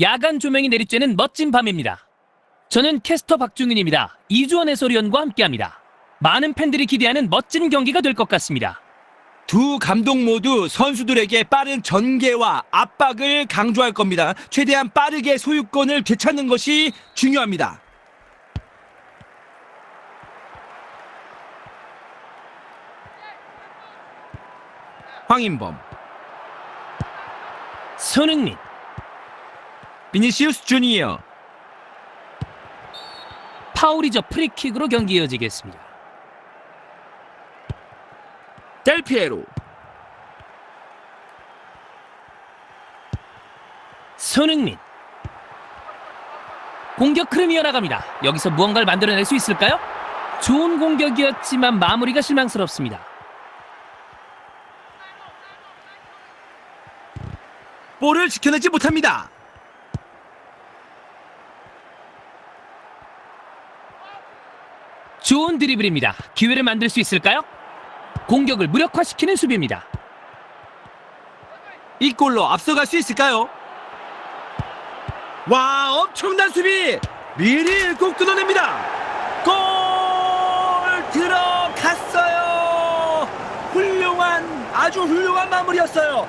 야간 조명이 내리쬐는 멋진 밤입니다. 저는 캐스터 박중윤입니다. 이주원 해설위원과 함께합니다. 많은 팬들이 기대하는 멋진 경기가 될 것 같습니다. 두 감독 모두 선수들에게 빠른 전개와 압박을 강조할 겁니다. 최대한 빠르게 소유권을 되찾는 것이 중요합니다. 황인범, 손흥민, 비니시우스 주니어, 파울이저 프리킥으로 경기 이어지겠습니다. 델피에로, 손흥민. 공격 흐름이 이어나갑니다. 여기서 무언가를 만들어낼 수 있을까요? 좋은 공격이었지만 마무리가 실망스럽습니다. 볼을 지켜내지 못합니다. 좋은 드리블입니다. 기회를 만들 수 있을까요? 공격을 무력화시키는 수비입니다. 이 골로 앞서갈 수 있을까요? 와 엄청난 수비 미리 읽고 끊어냅니다 골 들어갔어요 훌륭한 아주 훌륭한 마무리였어요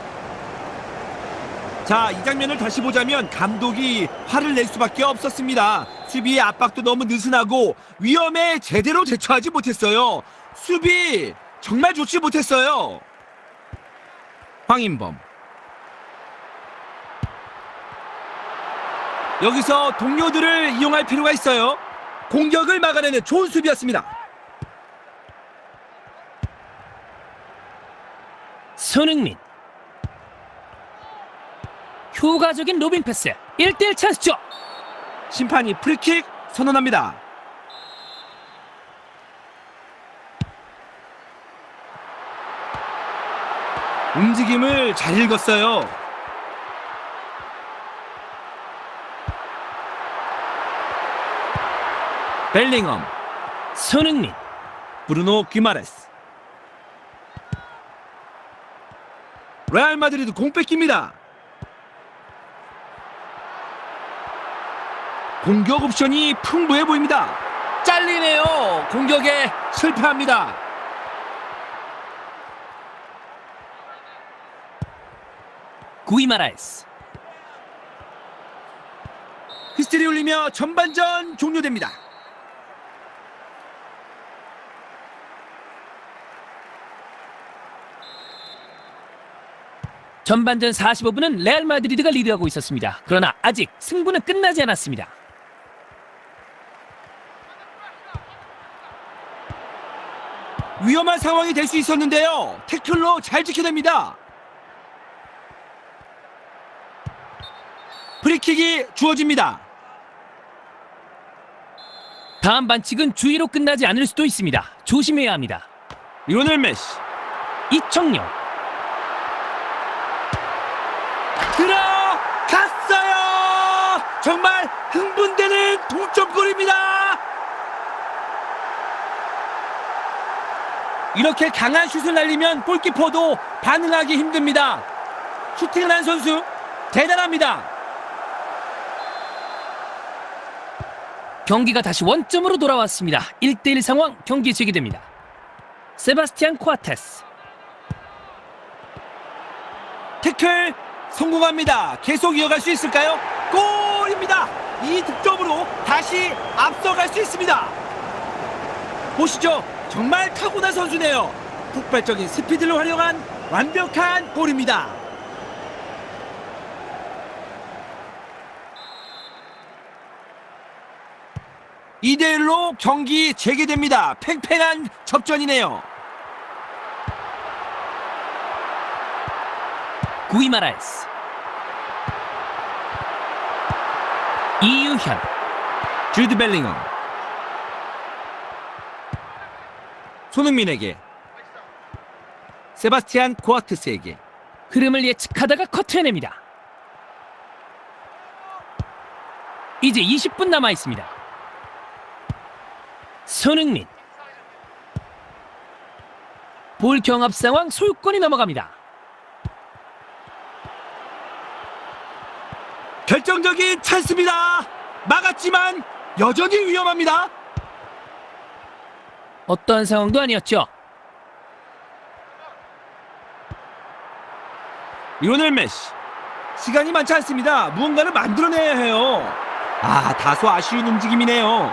자 이 장면을 다시 보자면 감독이 화를 낼 수밖에 없었습니다 수비의 압박도 너무 느슨하고 위험에 제대로 대처하지 못했어요 수비 정말 좋지 못했어요 황인범 여기서 동료들을 이용할 필요가 있어요. 공격을 막아내는 좋은 수비였습니다. 손흥민. 효과적인 로빙 패스. 1대1 찬스죠. 심판이 프리킥 선언합니다. 움직임을 잘 읽었어요. 벨링엄, 손흥민. 브루노 귀마레스. 레알 마드리드 공 뺏깁니다. 공격 옵션이 풍부해 보입니다. 잘리네요. 공격에 실패합니다. 구이마라에스. 히스테리 울리며 전반전 종료됩니다. 전반전 45분은 레알 마드리드가 리드하고 있었습니다. 그러나 아직 승부는 끝나지 않았습니다. 위험한 상황이 될 수 있었는데요. 태클로 잘 지켜냅니다. 프리킥이 주어집니다. 다음 반칙은 주의로 끝나지 않을 수도 있습니다. 조심해야 합니다. 리오넬 메시 이청용. 들어갔어요. 정말 흥분되는 동점골입니다. 이렇게 강한 슛을 날리면 골키퍼도 반응하기 힘듭니다. 슈팅을 한 선수 대단합니다. 경기가 다시 원점으로 돌아왔습니다. 1대1 상황 경기 재개됩니다. 세바스티안 코아테스. 태클 성공합니다. 계속 이어갈 수 있을까요? 골입니다. 이 득점으로 다시 앞서갈 수 있습니다. 보시죠. 정말 타고난 선수네요. 폭발적인 스피드를 활용한 완벽한 골입니다. 이대 1로 경기 재개됩니다. 팽팽한 접전이네요. 구이마라에스. 이유현. 주드 벨링엄 손흥민에게 세바스티안 코아트스에게 흐름을 예측하다가 커트해냅니다. 이제 20분 남아 있습니다. 손흥민. 볼 경합 상황 소유권이 넘어갑니다. 결정 결정적인 찬스입니다. 막았지만 여전히 위험합니다. 어떠한 상황도 아니었죠. 리오넬 메시. 시간이 많지 않습니다. 무언가를 만들어내야 해요. 아, 다소 아쉬운 움직임이네요.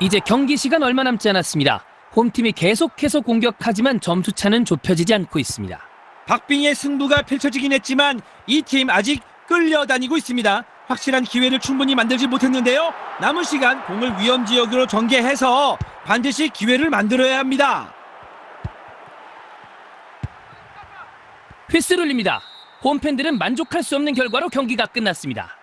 이제 경기 시간 얼마 남지 않았습니다. 홈팀이 계속해서 공격하지만 점수차는 좁혀지지 않고 있습니다. 박빙의 승부가 펼쳐지긴 했지만 이 팀 아직 끌려다니고 있습니다. 확실한 기회를 충분히 만들지 못했는데요. 남은 시간 공을 위험 지역으로 전개해서 반드시 기회를 만들어야 합니다. 휘스를 올립니다. 홈팬들은 만족할 수 없는 결과로 경기가 끝났습니다.